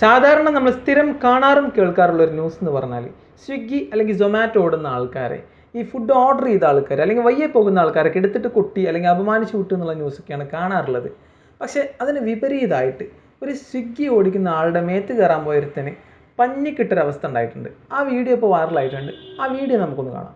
സാധാരണ നമ്മൾ സ്ഥിരം കാണാറും കേൾക്കാറുള്ള ഒരു ന്യൂസ് എന്ന് പറഞ്ഞാൽ സ്വിഗ്ഗി അല്ലെങ്കിൽ സൊമാറ്റോ ഓടുന്ന ആൾക്കാരെ ഈ ഫുഡ് ഓർഡർ ചെയ്ത ആൾക്കാർ അല്ലെങ്കിൽ വയ്യെ പോകുന്ന ആൾക്കാരൊക്കെ എടുത്തിട്ട് കൊട്ടി അല്ലെങ്കിൽ അപമാനിച്ചു വിട്ടു എന്നുള്ള ന്യൂസൊക്കെയാണ് കാണാറുള്ളത്. പക്ഷേ അതിന് വിപരീതമായിട്ട് ഒരു സ്വിഗ്ഗി ഓടിക്കുന്ന ആളുടെ മേത്ത് കയറാൻ പോയൊരുത്തന് പഞ്ഞിക്കിട്ടൊരവസ്ഥ ഉണ്ടായിട്ടുണ്ട്. ആ വീഡിയോ ഇപ്പോൾ വൈറലായിട്ടുണ്ട് ആ വീഡിയോ നമുക്കൊന്ന് കാണാം.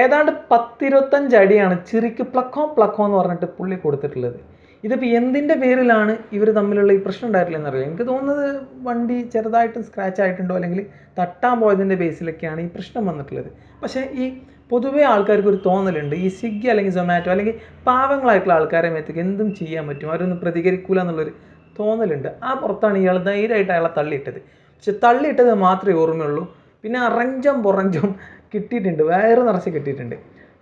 ഏതാണ്ട് പത്തിരുപത്തഞ്ച് അടിയാണ് ചിറിക്ക് പ്ലക്കോ പ്ലക്കോ എന്ന് പറഞ്ഞിട്ട് പുള്ളി കൊടുത്തിട്ടുള്ളത്. ഇതിപ്പോൾ എന്തിന്റെ പേരിലാണ് ഇവർ തമ്മിലുള്ള ഈ പ്രശ്നം ഉണ്ടായിട്ടില്ലെന്ന് അറിയില്ല എനിക്ക് തോന്നുന്നത് വണ്ടി ചെറുതായിട്ട് സ്ക്രാച്ച് ആയിട്ടുണ്ടോ അല്ലെങ്കിൽ തട്ടാൻ പോയതിന്റെ ബേസിലൊക്കെയാണ് ഈ പ്രശ്നം വന്നിട്ടുള്ളത്. പക്ഷേ ഈ പൊതുവേ ആൾക്കാർക്ക് ഒരു തോന്നലുണ്ട്. ഈ സ്വിഗ്ഗി അല്ലെങ്കിൽ സൊമാറ്റോ അല്ലെങ്കിൽ പാവങ്ങളായിട്ടുള്ള ആൾക്കാരെ മേത്തേക്ക് എന്തും ചെയ്യാൻ പറ്റും. അവരൊന്നും പ്രതികരിക്കൂല എന്നുള്ളൊരു തോന്നലുണ്ട്. ആ പുറത്താണ് ഇയാൾ ധൈര്യമായിട്ട് അയാളെ തള്ളിയിട്ടത്. പക്ഷെ തള്ളിയിട്ടത് മാത്രമേ ഓർമ്മയുള്ളൂ. പിന്നെ അറഞ്ചം പുറഞ്ചും കിട്ടിയിട്ടുണ്ട് വയറ് നിറച്ച് കിട്ടിയിട്ടുണ്ട്.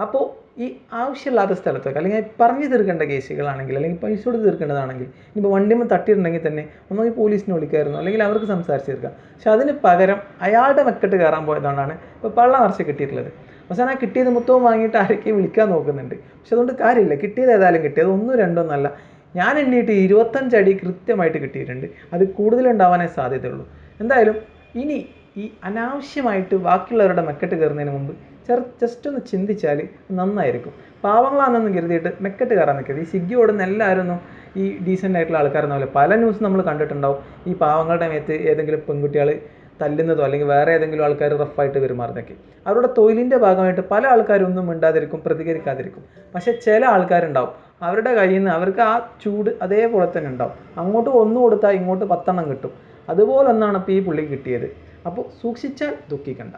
അപ്പോൾ ഈ ആവശ്യമില്ലാത്ത സ്ഥലത്തൊക്കെ അല്ലെങ്കിൽ പറഞ്ഞു തീർക്കേണ്ട കേസുകളാണെങ്കിൽ അല്ലെങ്കിൽ പൈസ കൊടുത്ത് തീർക്കേണ്ടതാണെങ്കിൽ ഇനിയിപ്പോൾ വണ്ടിമ്മ തട്ടിയിട്ടുണ്ടെങ്കിൽ തന്നെ ഒന്നുകിൽ പോലീസിനെ വിളിക്കായിരുന്നു അല്ലെങ്കിൽ അവർക്ക് സംസാരിച്ച് തീർക്കാം. പക്ഷേ അതിന് പകരം അയാളുടെ മെക്കെട്ട് കയറാൻ പോയതുകൊണ്ടാണ് ഇപ്പോൾ പള്ള നിറച്ച് കിട്ടിയിട്ടുള്ളത്. അവസാനം ആ കിട്ടിയത് മൊത്തവും വാങ്ങിയിട്ട് ആരൊക്കെയും വിളിക്കാൻ നോക്കുന്നുണ്ട്. പക്ഷേ അതുകൊണ്ട് കാര്യമില്ല കിട്ടിയത് ഏതായാലും കിട്ടിയത് ഒന്നും രണ്ടോ എന്നല്ല ഞാൻ എണ്ണിയിട്ട് ഇരുപത്തഞ്ച് അടി കൃത്യമായിട്ട് കിട്ടിയിട്ടുണ്ട്. അത് കൂടുതലുണ്ടാവാനേ സാധ്യതയുള്ളൂ. എന്തായാലും ഇനി ഈ അനാവശ്യമായിട്ട് ബാക്കിയുള്ളവരുടെ മെക്കെട്ട് കയറുന്നതിന് മുമ്പ് ചെറു ജസ്റ്റ് ഒന്ന് ചിന്തിച്ചാൽ നന്നായിരിക്കും. പാവങ്ങളാണെന്ന് കരുതിയിട്ട് മെക്കെട്ട് കയറാൻ നിൽക്കരുത്. ഈ സ്വിഗ്ഗി ഓടുന്ന എല്ലാവരും ഒന്നും ഈ ഡീസന്റ് ആയിട്ടുള്ള ആൾക്കാരൊന്നും പോലെ പല ന്യൂസ് നമ്മൾ കണ്ടിട്ടുണ്ടാവും. ഈ പാവങ്ങളുടെ മേത്ത് ഏതെങ്കിലും പെൺകുട്ടികൾ തല്ലുന്നതോ അല്ലെങ്കിൽ വേറെ ഏതെങ്കിലും ആൾക്കാർ റഫായിട്ട് പെരുമാറുന്നതൊക്കെ. അവരുടെ തൊഴിലിന്റെ ഭാഗമായിട്ട് പല ആൾക്കാരും ഒന്നും മിണ്ടാതിരിക്കും പ്രതികരിക്കാതിരിക്കും. പക്ഷേ ചില ആൾക്കാരുണ്ടാവും. അവരുടെ കയ്യിൽ നിന്ന് അവർക്ക് ആ ചൂട് അതേപോലെ തന്നെ ഉണ്ടാവും. അങ്ങോട്ട് ഒന്ന് കൊടുത്താൽ ഇങ്ങോട്ട് പത്തെണ്ണം കിട്ടും. അതുപോലെ ഒന്നാണ് ഇപ്പോൾ ഈ പുള്ളി കിട്ടിയത്. അപ്പോൾ സൂക്ഷിച്ചാൽ ദുഃഖിക്കണ്ട.